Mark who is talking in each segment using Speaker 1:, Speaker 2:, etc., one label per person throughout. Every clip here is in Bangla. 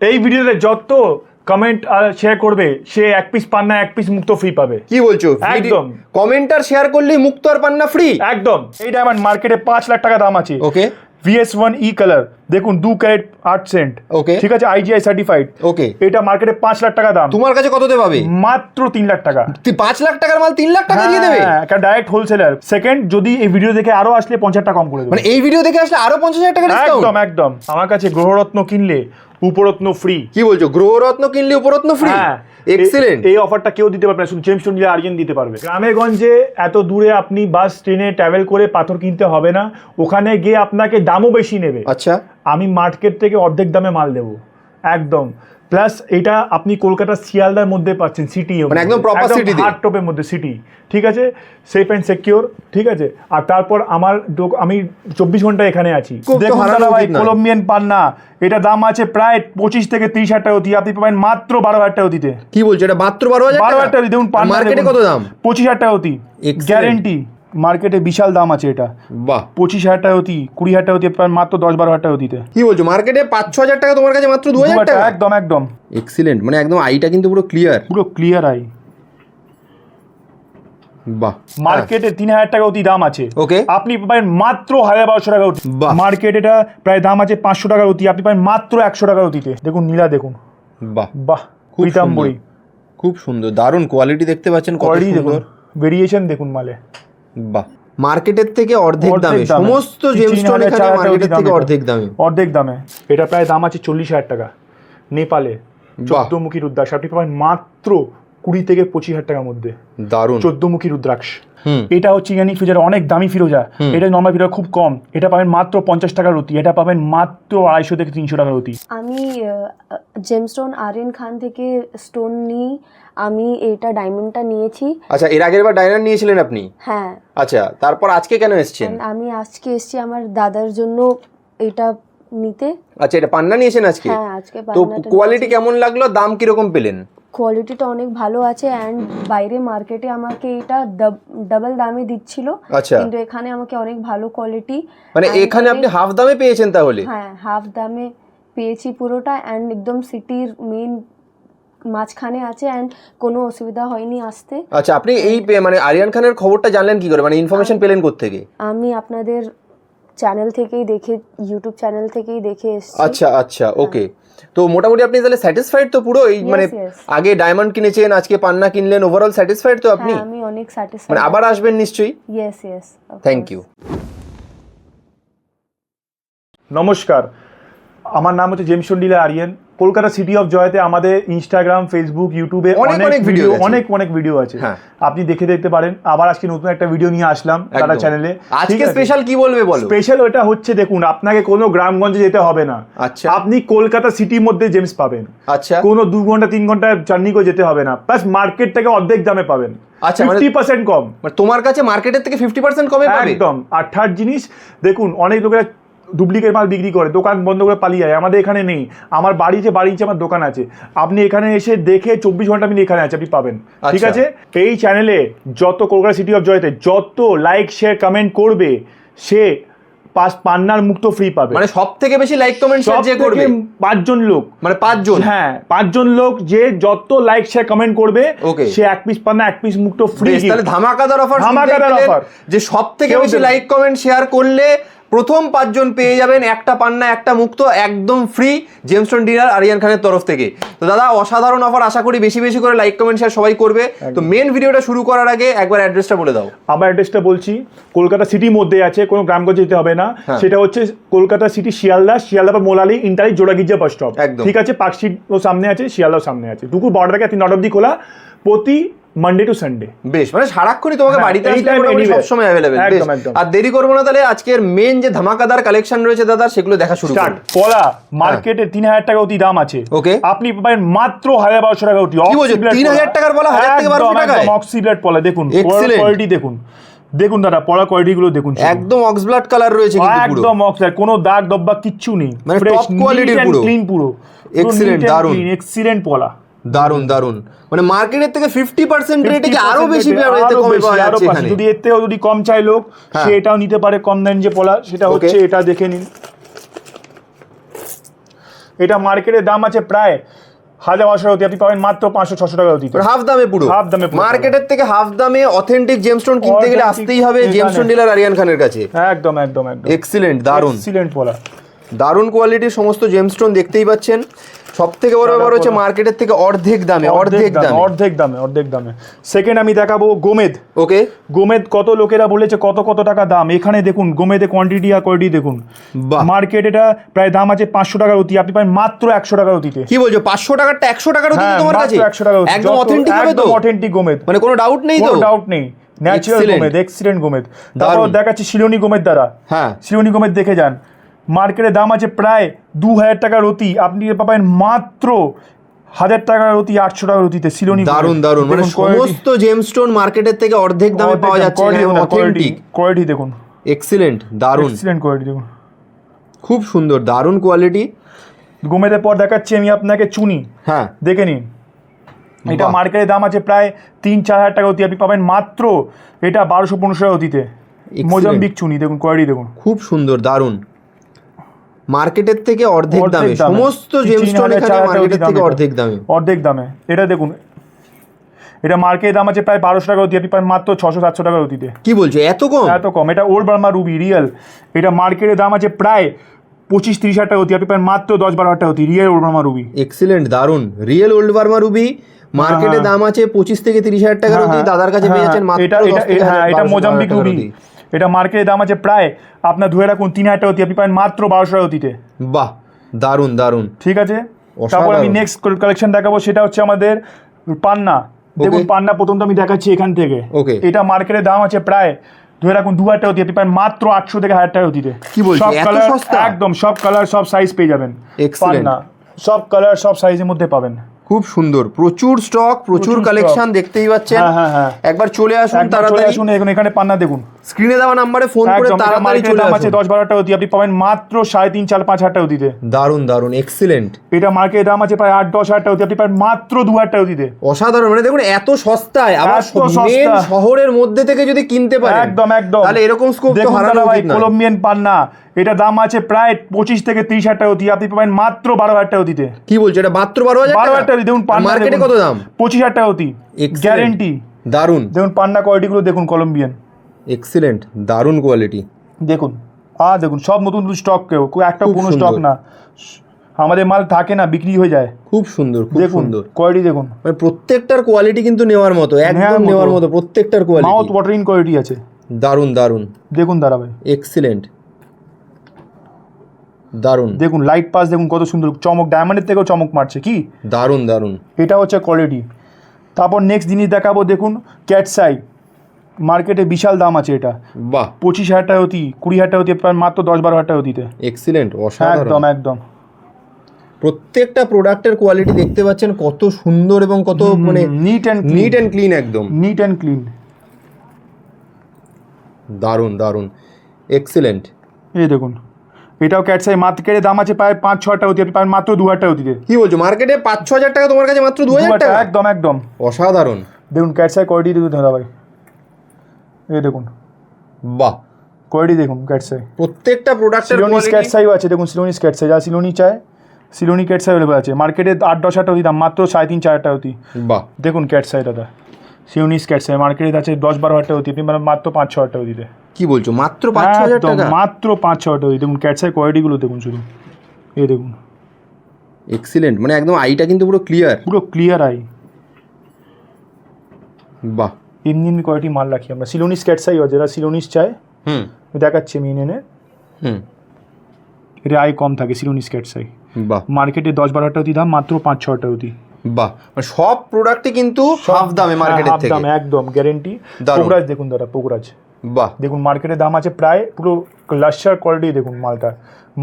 Speaker 1: এই ভিডিওতে যত কমেন্ট আর শেয়ার করবে সে এক পিস পান্না এক পিস মুক্ত ফ্রি পাবে।
Speaker 2: কি বলছো?
Speaker 1: একদম।
Speaker 2: কমেন্ট আর শেয়ার করলেই মুক্ত আর পান্না ফ্রি
Speaker 1: একদম। এই ডায়মন্ড মার্কেটে পাঁচ লাখ টাকা দাম আছে।
Speaker 2: Okay
Speaker 1: VS one E colour দেখুন দু ক্যারেট আট সেন্ট
Speaker 2: ওকে
Speaker 1: ঠিক আছে আইজিআই সার্টিফাইড
Speaker 2: ওকে
Speaker 1: এটা মার্কেটে পাঁচ লাখ টাকা দাম।
Speaker 2: তোমার কাছে কততে পাবে?
Speaker 1: মাত্র তিন লাখ টাকা।
Speaker 2: তুই পাঁচ লাখ টাকার মাল তিন লাখ টাকা দিয়ে দেবে?
Speaker 1: হ্যাঁ ডাইরেক্ট হোলসেলার সেকেন্ড যদি এই ভিডিও দেখে আরও আসলে পঞ্চাশ টাকা কম করে দেবো।
Speaker 2: মানে এই ভিডিও দেখে আসলে আরও পঞ্চাশ হাজার টাকা
Speaker 1: একদম একদম। আমার কাছে গ্রহরত্ন কিনলে উপরত্ন ফ্রি
Speaker 2: কি বলছো? গ্রহরত্ন কিনলে উপরত্ন ফ্রি
Speaker 1: হ্যাঁ।
Speaker 2: এক্সেলেন্ট
Speaker 1: এই অফারটা কেউ দিতে পারবে না। শুধু জেমস নিলে আর্জেন দিতে পারবে। গ্রামে গঞ্জে এত দূরে আপনি বাস ট্রেনে ট্রাভেল করে পাথর কিনতে হবে না। ওখানে গিয়ে আপনাকে দামও বেশি নেবে।
Speaker 2: আচ্ছা।
Speaker 1: আমি মার্কেট থেকে অর্ধেক দামে মাল দেবো। একদম। প্লাস এটা আপনি কলকাতা শিয়ালদার মধ্যে পাচ্ছেন সিটি
Speaker 2: মানে একদম
Speaker 1: হার্ড টপের মধ্যে সিটি ঠিক আছে? সেফ অ্যান্ড সিকিউর ঠিক আছে? আর তারপর আমার আমি চব্বিশ ঘণ্টা এখানে আছি। দেখুন ভাই কলম্বিয়ান পান্না এটা দাম আছে প্রায় পঁচিশ থেকে তিরিশ হাজার টাকা অতি। আপনি পাবেন মাত্র বারো হাজার টাকা অতিতে।
Speaker 2: কি বলছো এটা মাত্র বারো হাজার
Speaker 1: বারো হাজার টাকা? দেখুন পান্না
Speaker 2: কত দাম?
Speaker 1: পঁচিশ হাজার টাকা অতি গ্যারেন্টি মার্কেটে বিশাল দাম আছে এটা।
Speaker 2: বাহ।
Speaker 1: পঁচিশ হাজার টাকা অতি কুড়ি হাজার টাকা অতি মাত্র দশ বারো হাজার টাকা অতিতে।
Speaker 2: কি বলছো মার্কেটে পাঁচ ছ হাজার টাকা তোমার কাছে মাত্র দু হাজার টাকা?
Speaker 1: একদম একদম।
Speaker 2: এক্সিলেন্ট মানে একদম আইটা কিন্তু পুরো ক্লিয়ার
Speaker 1: পুরো ক্লিয়ার আই
Speaker 2: বাহ।
Speaker 1: মার্কেটে তিন হাজার টাকা অতি দাম আছে।
Speaker 2: ওকে
Speaker 1: আপনি পাবেন মাত্র হাজার বারোশো টাকা অতি। মার্কেট এটা প্রায় দাম আছে পাঁচশো টাকার অতি আপনি পাবেন মাত্র একশো টাকার অতিতে। দেখুন নীলা দেখুন।
Speaker 2: বাহ।
Speaker 1: বাহ পিতাম্বরী
Speaker 2: খুব সুন্দর দারুণ কোয়ালিটি দেখতে পাচ্ছেন
Speaker 1: কোয়ালিটি দেখুন। ভেরিয়েশন দেখুন মালে।
Speaker 2: বাহ। মার্কেটের থেকে অর্ধেক দামে। সমস্ত জেমস্টোন এখানে মার্কেটের থেকে অর্ধেক দামে।
Speaker 1: অর্ধেক দামে। এটা প্রায় দাম আছে চল্লিশ হাজার টাকা। নেপালে চোদ্দমুখী রুদ্রাক্ষ। আপনি পাবেন মাত্র কুড়ি থেকে পঁচিশ হাজার টাকার মধ্যে।
Speaker 2: দারুণ।
Speaker 1: চোদ্দমুখী রুদ্রাক্ষ। এটা হচ্ছে ইয়ানি ফিরোজা অনেক দামি ফিরোজা এটা নর্মাল ফিরোজা খুব কম। এটা পাবেন মাত্র পঞ্চাশ টাকার অতি এটা পাবেন মাত্র আড়াইশো থেকে তিনশো টাকার অতি
Speaker 3: আমি জেমস্টোন আর্যন খান থেকে স্টোন নিই। আমি এটা ডায়মন্ডটা নিয়েছি।
Speaker 2: আচ্ছা এর আগের বার ডাইনার নিয়েছিলেন আপনি?
Speaker 3: হ্যাঁ।
Speaker 2: আচ্ছা তারপর আজকে কেন এসেছেন?
Speaker 3: আমি আজকে এসেছি আমার দাদার জন্য এটা নিতে।
Speaker 2: আচ্ছা এটা পান্না নিয়েছেন আজকে?
Speaker 3: হ্যাঁ আজকে
Speaker 2: তো কোয়ালিটি কেমন লাগল? দাম কীরকম পেলেন?
Speaker 3: কোয়ালিটিটা অনেক ভালো আছে অ্যান্ড বাইরে মার্কেটে আমাকে এটা ডাবল দামে দিচ্ছিল।
Speaker 2: আচ্ছা।
Speaker 3: কিন্তু এখানে আমাকে অনেক ভালো কোয়ালিটি
Speaker 2: মানে এখানে আপনি হাফ দামে পেয়েছেন তাহলে?
Speaker 3: হ্যাঁ হাফ দামে পেয়েছি পুরোটা অ্যান্ড একদম সিটির মেন মাঝখানে আছে অ্যান্ড কোনো অসুবিধা হয়নি আসতে।
Speaker 2: আচ্ছা আপনি এই মানে আরিয়ান খানের খবরটা জানলেন কি করে? মানে ইনফরমেশন পেলেন থেকে
Speaker 3: আমি আপনাদের চ্যানেল থেকেই দেখে ইউটিউব চ্যানেল থেকেই দেখে এসেছি।
Speaker 2: আচ্ছা আচ্ছা ওকে তো মোটামুটি আপনি তাহলে স্যাটিসফাইড তো পুরো এই মানে আগে ডায়মন্ড কিনেছেন আজকে পান্না কিনলেন ওভারঅল স্যাটিসফাইড তো আপনি?
Speaker 3: হ্যাঁ আমি অনেক স্যাটিসফাইড
Speaker 2: মানে আবার আসবেন নিশ্চয়ই?
Speaker 3: ইয়েস ইয়েস
Speaker 2: থ্যাংক ইউ
Speaker 1: নমস্কার আমার নাম হচ্ছে জেমসন ডিলা আরিয়ান। কলকাতা সিটি অফ জয়তে আমাদের ইনস্টাগ্রাম ফেসবুক ইউটিউবে
Speaker 2: অনেক
Speaker 1: অনেক ভিডিও অনেক অনেক ভিডিও আছে।
Speaker 2: হ্যাঁ।
Speaker 1: আপনি দেখে দেখতে পারেন। আবার আজকে নতুন একটা ভিডিও নিয়ে আসলাম তারা চ্যানেলে
Speaker 2: আজকে স্পেশাল কি বলবে বলো?
Speaker 1: স্পেশাল ওটা হচ্ছে দেখুন আপনাকে কোনো গ্রামগঞ্জে যেতে হবে না।
Speaker 2: আচ্ছা।
Speaker 1: আপনি কলকাতা সিটির মধ্যে জেমস পাবেন।
Speaker 2: আচ্ছা।
Speaker 1: কোনো দু ঘণ্টা তিন ঘণ্টা জার্নি করে যেতে হবে না। প্লাস মার্কেট থেকে অর্ধেক দামে পাবেন।
Speaker 2: আচ্ছা, মানে-
Speaker 1: ফিফটি পার্সেন্ট কম।
Speaker 2: মানে তোমার কাছে মার্কেটের থেকে ফিফটি পার্সেন্ট কমে পাবে?
Speaker 1: একদম। আর থার্ড জিনিস দেখুন অনেক লোকেরা ডুপ্লিকেট মাল বিক্রি করে দোকান বন্ধ করে পালিয়ে যায় আমাদের এখানে নেই। আমার বাড়িতে বাড়িতে আমার দোকান আছে আপনি এখানে এসে দেখে চব্বিশ ঘণ্টা আপনি এখানে আছে আপনি পাবেন। ঠিক
Speaker 2: আচ্ছা।
Speaker 1: আছে? এই চ্যানেলে যত কলকাতা সিটি অফ জয়তে যত লাইক শেয়ার কমেন্ট করবে সে পাঁচ পান্নার মুক্ত ফ্রি পাবে।
Speaker 2: মানে সব থেকে বেশি লাইক কমেন্ট
Speaker 1: সব
Speaker 2: যে করবে?
Speaker 1: পাঁচজন লোক।
Speaker 2: মানে পাঁচজন?
Speaker 1: হ্যাঁ পাঁচজন লোক যে যত লাইক শেয়ার কমেন্ট করবে সে এক পিস পান্না এক পিস মুক্ত ফ্রি
Speaker 2: তাহলে ধামাকাদার অফার
Speaker 1: ধামাকাদার offer।
Speaker 2: যে সব থেকে বেশি লাইক কমেন্ট শেয়ার করলে প্রথম পাঁচজন পেয়ে যাবেন একটা পান্না একটা মুক্ত একদম ফ্রি জেমস্টোন ডিনার আরিয়ান খানের তরফ থেকে। তো দাদা অসাধারণ অফার আশা করি বেশি বেশি করে লাইক কমেন্ট শেয়ার সবাই করবে। তো মেন ভিডিওটা শুরু করার আগে একবার অ্যাড্রেসটা বলে দাও।
Speaker 1: আবার অ্যাড্রেসটা বলছি কলকাতা সিটির মধ্যে আছে কোনো গ্রামগঞ্জে যেতে হবে না।
Speaker 2: হ্যাঁ।
Speaker 1: সেটা হচ্ছে কলকাতা সিটি শিয়ালদা শিয়ালদা বা মোলালি ইন্টারি জোড়া গির্জা বাস স্টপ। ঠিক আছে পার্কশিট ও সামনে আছে শিয়ালদাও সামনে আছে। দুপুর বারোটা থেকে তিন নটা অব্দি খোলা। প্রতি মানডে টু সানডে
Speaker 2: বেশ মানে সারাক্ষণই তোমাকে
Speaker 1: হ্যাঁ,
Speaker 2: বাড়িতে
Speaker 1: anytime,
Speaker 2: সবসময় অ্যাভেলেবেল বেশ। আর দেরি করব না তাহলে আজকের মেন যে ধামাকাদার কালেকশন রয়েছে দাদা সেগুলো দেখা শুরু
Speaker 1: স্টার্ট
Speaker 2: করি
Speaker 1: পলা মার্কেটে তিন হাজার টাকা অতি দাম আছে
Speaker 2: Okay.
Speaker 1: আপনি পাবেন মাত্র হাজার বারোশো টাকা অতি
Speaker 2: কি বলছো? 3,000 টাকার পলা, 1000 থেকে 1200 টাকায়?
Speaker 1: অক্সিব্লেট পলা দেখুন. কোয়ালিটি দেখুন দেখুন দাদা পলা কোয়ালিটি গুলো দেখুন।
Speaker 2: একদম অক্সব্লাড কালার রয়েছে কিন্তু পুরো
Speaker 1: একদম অক্সাইড কোনো দাগ দব্বা কিচ্ছু নেই
Speaker 2: মানে top quality র পুরো।
Speaker 1: ক্লিন পুরো
Speaker 2: Excellent, দারুণ।
Speaker 1: এক্সিলেন্ট পলা
Speaker 2: দারুণ দারুণ মানে মার্কেটের থেকে ফিফটি পার্সেন্ট রেটে কি আরও বেশি কমে পাওয়া যাচ্ছে এখানে।
Speaker 1: যদি এর থেকেও যদি কম চাই লোক
Speaker 2: হ্যাঁ।
Speaker 1: সে এটাও নিতে পারে কম দাম যে পলা সেটা হচ্ছে এটা দেখে নিন। এটা মার্কেটের দাম আছে প্রায় হাজার বারোশো অতি আপনি পাবেন মাত্র পাঁচশো ছশো টাকা অতীতে
Speaker 2: হাফ দামে পুরো।
Speaker 1: Half দামে
Speaker 2: মার্কেটের থেকে হাফ দামে অথেন্টিক জেমস্টোন কিনতে গেলে আসতেই হবে। জেমস্টোন ডিলার আরিয়ান খানের কাছে।
Speaker 1: একদম একদম একদম।
Speaker 2: এক্সিলেন্ট দারুণ
Speaker 1: এক্সিলেন্ট বলা
Speaker 2: দারুণ কোয়ালিটির সমস্ত জেমস্টোন দেখতেই পাচ্ছেন। সব থেকে বড় ব্যাপার হচ্ছে মার্কেটের থেকে অর্ধেক দামে অর্ধেক দামে
Speaker 1: অর্ধেক দামে অর্ধেক দামে। সেকেন্ড আমি দেখাবো গোমেদ
Speaker 2: ওকে
Speaker 1: গোমেদ কত লোকেরা বলেছে কত কত টাকা দাম? এখানে দেখুন গোমেদে কোয়ান্টিটি আর কোয়ালিটি দেখুন। মার্কেট এটা প্রায় দাম আছে পাঁচশো টাকার অতি আপনি পাবেন মাত্র একশো টাকার অতিতে।
Speaker 2: কি বলছো পাঁচশো টাকারটা একশো টাকার দিতে
Speaker 1: হ্যাঁ,
Speaker 2: তোমার কাছে?
Speaker 1: একশো টাকা অতি।
Speaker 2: একদম অথেন্টিক হবে তো?
Speaker 1: অথেন্টিক গোমেদ
Speaker 2: মানে কোনো ডাউট নেই তো?
Speaker 1: ডাউট নেই। ন্যাচারাল গোমেদ এক্সিলেন্ট গোমেদ তারপর। দেখাচ্ছি শিলোনি গোমেদ দ্বারা।
Speaker 2: হ্যাঁ।
Speaker 1: শিলোনি গোমেদ দেখে যান। মার্কেটের দাম আছে প্রায় দু হাজার টাকার অতি আপনি পাবেন মাত্র হাজার টাকার অতি আটশো টাকার অতিতে শিলোনি
Speaker 2: দারুণ দারুণ মানে সমস্ত জেমস্টোন মার্কেটের থেকে অর্ধেক দামে পাওয়া যাচ্ছে অথেন্টিক
Speaker 1: কোয়ালিটি দেখুন
Speaker 2: এক্সিলেন্ট দারুণ
Speaker 1: এক্সিলেন্ট কোয়ালিটি দেখুন।
Speaker 2: খুব সুন্দর দারুণ কোয়ালিটি
Speaker 1: গোমেদের পর দেখাচ্ছি আমি আপনাকে চুনি।
Speaker 2: হ্যাঁ।
Speaker 1: দেখে নিন। এটা মার্কেটের দাম আছে প্রায় তিন চার হাজার টাকা অতি আপনি পাবেন মাত্র এটা বারোশো পনেরোশো টাকা অতিতে মোজাম্বিক চুনি দেখুন কোয়ালিটি দেখুন।
Speaker 2: খুব সুন্দর দারুণ মার্কেটের থেকে অর্ধেক দামে। সমস্ত জেমস্টোন এখানে মার্কেটের থেকে অর্ধেক দামে।
Speaker 1: অর্ধেক দামে। এটা দেখুন। এটা মার্কেটের দাম আছে প্রায় বারোশো টাকা অতি আপনি পাবেন মাত্র ছশো সাতশো টাকা অতিতে
Speaker 2: কি বলছো? এত কম?
Speaker 1: এত কম। এটা ওল্ড বার্মা রুবি রিয়েল এটা মার্কেটের দাম আছে প্রায় পঁচিশ তিরিশ হাজার টাকা অতি আপনি পাবেন মাত্র দশ বারো হাজার টাকা অতি real old Burma ruby
Speaker 2: excellent দারুণ রিয়েল ওল্ড বার্মা রুবি মার্কেটে
Speaker 1: হ্যাঁ।
Speaker 2: দাম আছে পঁচিশ থেকে তিরিশ হাজার টাকার অবধি দাদার কাছে পেয়ে যাচ্ছেন মাত্র
Speaker 1: এটা এটা হ্যাঁ এটা
Speaker 2: 1200
Speaker 1: মোজাম্বিক রুবি। এটা মার্কেটের দাম আছে প্রায় আপনার ধরে রাখুন তিন হাজার টাকা অতি আপনি পাবেন মাত্র বারোশো টাকা অতিতে।
Speaker 2: বাহ দারুণ দারুণ
Speaker 1: ঠিক আছে? তারপর আমি নেক্সট কালেকশন দেখাবো সেটা হচ্ছে আমাদের পান্না। দেখুন পান্না প্রথম তো আমি দেখাচ্ছি এখান থেকে. এটা মার্কেটের দাম আছে প্রায় ধরে রাখুন দু হাজার টাকা অতি আপনি মাত্র আটশো থেকে হাজার টাকা অতিতে।
Speaker 2: কি বলছো?
Speaker 1: সব কালার একদম সব কালার সব সাইজ পেয়ে যাবেন। পান্না। সব কালার সব সাইজের মধ্যে পাবেন।
Speaker 2: খুব সুন্দর। প্রচুর স্টক প্রচুর কালেকশন দেখতেই পাচ্ছেন।
Speaker 1: হ্যাঁ, হ্যাঁ, হ্যাঁ।
Speaker 2: একবার চলে আসুন তাড়াতাড়ি।
Speaker 1: আসুন এখানে এখানে পান্না দেখুন।
Speaker 2: স্ক্রিনে দেওয়া নাম্বারে ফোন করে তাড়াতাড়ি চলে
Speaker 1: দাম আছে
Speaker 2: আসুন।
Speaker 1: দশ বারো টাকা অতি আপনি পাবেন মাত্র সাড়ে তিন চার পাঁচ হাজার টাকা অতিতে
Speaker 2: দারুণ দারুণ এক্সিলেন্ট
Speaker 1: এটা মার্কেটের দাম আছে প্রায় আট দশ হাজার টাকা অতি আপনি পাবেন মাত্র দু হাজার টাকা অতিতে
Speaker 2: অসাধারণ মানে দেখুন এত সস্তায়। আবার মেন শহরের মধ্যে থেকে যদি কিনতে পারেন
Speaker 1: একদম একদম।
Speaker 2: তাহলে এরকম স্কোপ তো হারানো উচিত না
Speaker 1: কলম্বিয়ান পান্না। এটা দাম আছে প্রায় পঁচিশ থেকে তিরিশ হাজার টাকা অতি। আপনি পাবেন মাত্র বারো হাজার টাকা অতিতে।
Speaker 2: কি বলছো? এটা মাত্র বারো হাজার
Speaker 1: বারো হাজার টাকা দেখুন
Speaker 2: মার্কেটে কত দাম?
Speaker 1: পঁচিশ হাজার টাকা অতি. গ্যারেন্টি
Speaker 2: দারুণ
Speaker 1: দেখুন পান্না কোয়ালিটিগুলো দেখুন কলম্বিয়ান
Speaker 2: এক্সিলেন্ট দারুণ কোয়ালিটি
Speaker 1: দেখুন। আ দেখুন সব নতুন নতুন স্টক কেউ। একটা কোনো স্টক না। আমাদের মাল থাকে না বিক্রি হয়ে যায়।
Speaker 2: খুব সুন্দর খুব
Speaker 1: দেখুন
Speaker 2: সুন্দর।
Speaker 1: কোয়ালিটি দেখুন।
Speaker 2: মানে প্রত্যেকটার কোয়ালিটি কিন্তু নেওয়ার মতো একদম
Speaker 1: নেওয়ার মতো।
Speaker 2: প্রত্যেকটার
Speaker 1: মাউথ
Speaker 2: কোয়ালিটি
Speaker 1: ওয়াটারিং কোয়ালিটি আছে।
Speaker 2: দারুণ দারুণ
Speaker 1: দেখুন ভাই
Speaker 2: এক্সিলেন্ট দারুণ
Speaker 1: দেখুন লাইট পাস দেখুন কত সুন্দর। চমক ডায়মন্ডের থেকেও চমক মারছে কি?
Speaker 2: দারুণ দারুণ
Speaker 1: এটা হচ্ছে কোয়ালিটি তারপর নেক্সট জিনিস দেখাবো দেখুন ক্যাটসাই মার্কেটে বিশাল দাম আছে এটা।
Speaker 2: বাহ।
Speaker 1: পঁচিশ হাজার টাকা অতি কুড়ি হাজার টাকা অতি প্রায় মাত্র দশ বারো হাজার টাকা অতিতে।
Speaker 2: এক্সিলেন্ট
Speaker 1: একদম
Speaker 2: অসাধারণ।
Speaker 1: একদম
Speaker 2: প্রত্যেকটা প্রোডাক্টের কোয়ালিটি দেখতে পাচ্ছেন কত সুন্দর এবং কত মানে
Speaker 1: neat and
Speaker 2: neat and clean একদম।
Speaker 1: নিট অ্যান্ড ক্লিন
Speaker 2: দারুণ দারুণ এক্সিলেন্ট
Speaker 1: এই দেখুন। এটাও ক্যাটসাই মার্কেটে দাম আছে প্রায় পাঁচ ছ হাজার টাকা পাবেন মাত্র দু হাজার টাকা অতিতে।
Speaker 2: কি বলছো মার্কেটে পাঁচ ছ হাজার টাকা তোমার কাছে মাত্র দু হাজার
Speaker 1: টাকা, একদম একদম।
Speaker 2: অসাধারণ।
Speaker 1: দেখুন ক্যাটসাই কোয়ালিটি দেখুন দাদা ভাই। এই দেখুন।
Speaker 2: বাহ।
Speaker 1: কোয়ালিটি দেখুন ক্যাটসাই
Speaker 2: প্রত্যেকটা প্রোডাক্টের
Speaker 1: সিলোনি
Speaker 2: কোয়ালিটি
Speaker 1: ক্যাটসাইও আছে দেখুন সিলোনি ক্যাটসাই যা সিলোনি চায় সিলোনি ক্যাটসাই অ্যাভেলেবল আছে। মার্কেটে আট দশ হাজার টাকা দাম মাত্র সাড়ে তিন চার হাজার টাকা দেখুন ক্যাটসাই দাদা। সিউনিস ক্যাটসাই মার্কেটে আছে দশ বারো হাজার টাকা আপনি মানে মাত্র পাঁচ ছ হাজার টাকা দিতে
Speaker 2: কি বলছো? মাত্র পাঁচ ছ হাজার টাকা?
Speaker 1: মাত্র পাঁচ ছ হাজার টাকা দেখুন ক্যাটসাই কোয়ালিটিগুলো দেখুন শুধু। এই দেখুন।
Speaker 2: এক্সিলেন্ট মানে একদম আইটা কিন্তু পুরো ক্লিয়ার
Speaker 1: পুরো ক্লিয়ার আই
Speaker 2: বাহ।
Speaker 1: এমনি এমনি কোয়ালিটি মাল রাখি আমরা। সিলোনিস ক্যাটসাই আছে। যারা সিলোনিস চায়
Speaker 2: হুম।
Speaker 1: দেখাচ্ছি আমি এনে এনে
Speaker 2: হুম।
Speaker 1: এটা আই কম থাকে সিলোনিস ক্যাটসাই
Speaker 2: বাহ।
Speaker 1: মার্কেটে দশ বারো হাজার টাকা দাম মাত্র পাঁচ ছ হাজার টাকা অতি
Speaker 2: বাহ মানে সব প্রোডাক্টই কিন্তু হাফ দামে মার্কেটের থেকে
Speaker 1: দাম একদম গ্যারেন্টি। পোকরাজ দেখুন দাদা পোকরাজ।
Speaker 2: বাহ।
Speaker 1: দেখুন মার্কেটের দাম আছে প্রায় পুরো লাস্টার কোয়ালিটি দেখুন মালটা।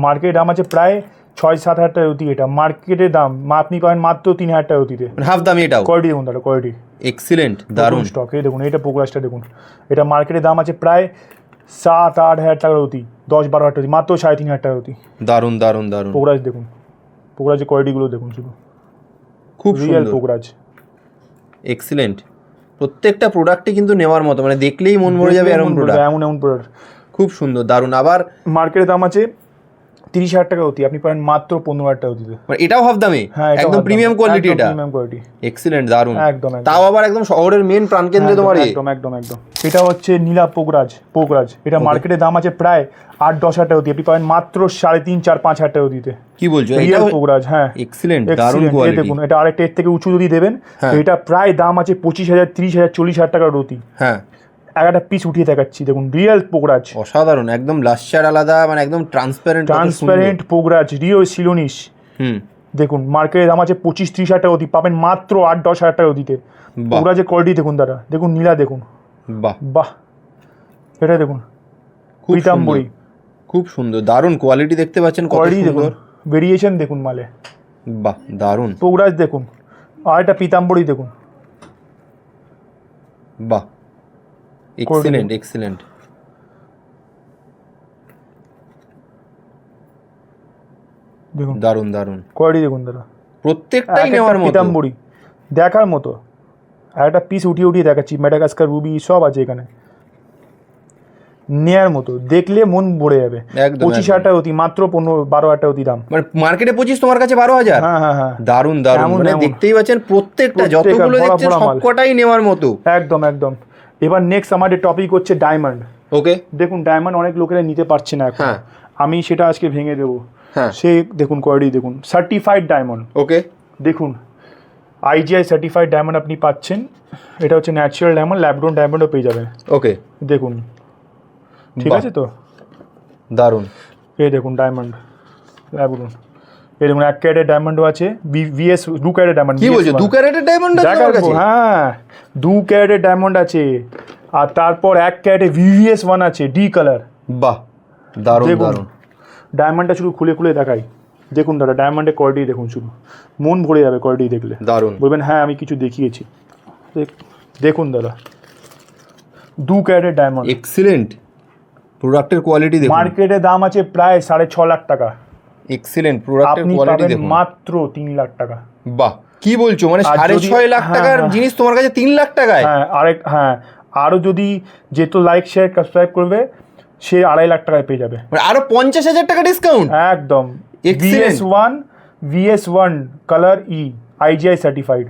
Speaker 1: মার্কেটের দাম আছে প্রায় ছয় সাত হাজার টাকা অতি এটা। মার্কেটের দাম আপনি পাবেন মাত্র তিন হাজার টাকা অতিতে।
Speaker 2: হাফ দামে এটাও।
Speaker 1: কোয়ালিটি দেখুন দাদা কোয়ালিটি
Speaker 2: এক্সিলেন্ট দারুণ।
Speaker 1: স্টক এই দেখুন এটা পোকরাজটা দেখুন। এটা মার্কেটের দাম আছে প্রায় সাত আট হাজার টাকার অতি দশ বারো হাজার টাকা অতি মাত্র সাড়ে তিন হাজার টাকা অতি।
Speaker 2: দারুণ দারুণ দারুণ।
Speaker 1: পোকরাজ দেখুন পোকরাজের কোয়ালিটিগুলো দেখুন শুধু।
Speaker 2: খুব
Speaker 1: রিয়েল
Speaker 2: সুন্দর।
Speaker 1: পোকরাজ।
Speaker 2: এক্সিলেন্ট প্রত্যেকটা প্রোডাক্টই কিন্তু নেওয়ার মতো মানে দেখলেই মন ভরে যাবে এমন প্রোডাক্ট
Speaker 1: এমন এমন প্রোডাক্ট
Speaker 2: খুব সুন্দর দারুণ। আবার
Speaker 1: মার্কেটে দাম আছে তিরিশ হাজার টাকা অতি আপনি পাবেন মাত্র পনেরো হাজার টাকা অতিতে।
Speaker 2: মানে এটাও হাফ দামে
Speaker 1: হ্যাঁ
Speaker 2: একদম প্রিমিয়াম কোয়ালিটি এটা?
Speaker 1: প্রিমিয়াম কোয়ালিটি
Speaker 2: এক্সিলেন্ট
Speaker 1: একদম
Speaker 2: তাও আবার একদম শহরের মেন প্রাণকেন্দ্রে তোমার
Speaker 1: একদম একদম একদম এটা হচ্ছে নীলা পোকরাজ পোকরাজ। এটা মার্কেটে দাম আছে প্রায় আট দশ হাজার টাকা অতি। আপনি পাবেন মাত্র সাড়ে তিন চার পাঁচ হাজার টাকা অতিতে।
Speaker 2: কি বলছো?
Speaker 1: পোকরাজ হ্যাঁ।
Speaker 2: এক্সিলেন্ট
Speaker 1: দারুণ
Speaker 2: কোয়ালিটি
Speaker 1: দেখুন এটা আরেকটা এর থেকে উঁচু যদি দেবেন
Speaker 2: হ্যাঁ।
Speaker 1: এটা প্রায় দাম আছে পঁচিশ হাজার তিরিশ হাজার চল্লিশ হাজার টাকার রতি
Speaker 2: হ্যাঁ।
Speaker 1: একটা পিস উঠিয়ে দেখাচ্ছি। দেখুন রিয়েল পোকরাজ
Speaker 2: অসাধারণ একদম লাস্টার আলাদা মানে একদম ট্রান্সপারেন্ট
Speaker 1: ট্রান্সপারেন্ট পোকরাজ রিও সিলোনিস
Speaker 2: হুম।
Speaker 1: দেখুন মার্কেটের দাম আছে পঁচিশ ত্রিশ হাজার টাকা অতি পাবেন মাত্র আট দশ হাজার টাকা অতিতে
Speaker 2: বাহ।
Speaker 1: পোকরাজের কোয়ালিটি দেখুন দাদা দেখুন নীলা দেখুন।
Speaker 2: বাহ।
Speaker 1: বাহ। এটা দেখুন পিতাম্বরী।
Speaker 2: খুব সুন্দর দারুণ কোয়ালিটি দেখতে পাচ্ছেন
Speaker 1: কোয়ালিটি দেখুন ভেরিয়েশন দেখুন মালে।
Speaker 2: বাহ দারুণ
Speaker 1: পোকরাজ দেখুন আর একটা পিতাম্বরী দেখুন।
Speaker 2: বাহ। এক্সিলেন্ট এক্সিলেন্ট
Speaker 1: দেখুন।
Speaker 2: দারুণ দারুণ
Speaker 1: কোয়ালিটি দেখুন দাদা।
Speaker 2: প্রত্যেকটাই নেওয়ার মতো।
Speaker 1: পিতাম্বরী। দেখার মতো। আর একটা পিস উঠিয়ে উঠিয়ে দেখাচ্ছি। মেডাগাস্কার রুবি সব আছে এখানে। নেয়ার মতো। দেখলে মন ভরে যাবে। পঁচিশ হাজার টাকা অতি মাত্র পনেরো বারো হাজার টাকা অতি দাম।
Speaker 2: মানে মার্কেটে পঁচিশ তোমার কাছে বারো হাজার?
Speaker 1: হ্যাঁ হ্যাঁ হ্যাঁ।
Speaker 2: দারুণ
Speaker 1: দারুণ
Speaker 2: মানে দেখতেই পাচ্ছেন প্রত্যেকটা যতগুলো দেখছেন সবকটাই নেওয়ার মতো।
Speaker 1: একদম একদম। এবার নেক্সট আমাদের টপিক হচ্ছে ডায়মন্ড
Speaker 2: ওকে
Speaker 1: দেখুন ডায়মন্ড অনেক লোকেরা নিতে পারছে না এখন।
Speaker 2: হ্যাঁ।
Speaker 1: আমি সেটা আজকে ভেঙে দেবো।
Speaker 2: হ্যাঁ।
Speaker 1: সে দেখুন কোয়ালিটি দেখুন। সার্টিফাইড ডায়মন্ড
Speaker 2: ওকে
Speaker 1: দেখুন আইজিআই সার্টিফাইড ডায়মন্ড আপনি পাচ্ছেন। এটা হচ্ছে ন্যাচারাল ডায়মন্ড ল্যাবডন ডায়মন্ডও পেয়ে যাবেন।
Speaker 2: ওকে
Speaker 1: দেখুন। ঠিক আছে তো?
Speaker 2: দারুণ
Speaker 1: এই দেখুন ডায়মন্ড ল্যাবডন এই দেখুন এক ক্যারেটের ডায়মন্ডও আছে ভিএস দু ক্যারেটের ডায়মন্ড
Speaker 2: কি বলছো? দু ক্যারেটের ডায়মন্ড আছে তোমার কাছে?
Speaker 1: হ্যাঁ দু ক্যারেটের ডায়মন্ড আছে আর তারপর এক ক্যারেটে ভিভিএস ওয়ান আছে ডি কালার
Speaker 2: বাহ
Speaker 1: দেখুন
Speaker 2: দারুণ
Speaker 1: ডায়মন্ডটা শুধু খুলে খুলে দেখাই। দেখুন দাদা ডায়মন্ডের কোয়ালিটি দেখুন শুধু। মন ভরে যাবে কোয়ালিটি দেখলে।
Speaker 2: দারুণ
Speaker 1: বলবেন হ্যাঁ আমি কিছু দেখিয়েছি। দেখ- দেখুন দাদা দু ক্যারেটের ডায়মন্ড
Speaker 2: এক্সিলেন্ট প্রোডাক্টের কোয়ালিটি দেখুন।
Speaker 1: মার্কেটে দাম আছে প্রায় সাড়ে ছ লাখ টাকা।
Speaker 2: এক্সিলেন্ট প্রোডাক্টের কোয়ালিটি দেখুন।
Speaker 1: মাত্র তিন লাখ টাকা।
Speaker 2: বাহ কি বলছো? মানে
Speaker 1: আর
Speaker 2: সাড়ে ছয় লাখ
Speaker 1: হ্যাঁ,
Speaker 2: টাকার
Speaker 1: হ্যাঁ।
Speaker 2: জিনিস তোমার কাছে তিন লাখ টাকায়?
Speaker 1: হ্যাঁ আরেক হ্যাঁ। আরও যদি যেহেতু লাইক শেয়ার সাবস্ক্রাইব করবে সে আড়াই লাখ টাকায় পেয়ে যাবে।
Speaker 2: মানে আরও পঞ্চাশ হাজার টাকা ডিসকাউন্ট
Speaker 1: একদম. VS one VS one colour E IGI certified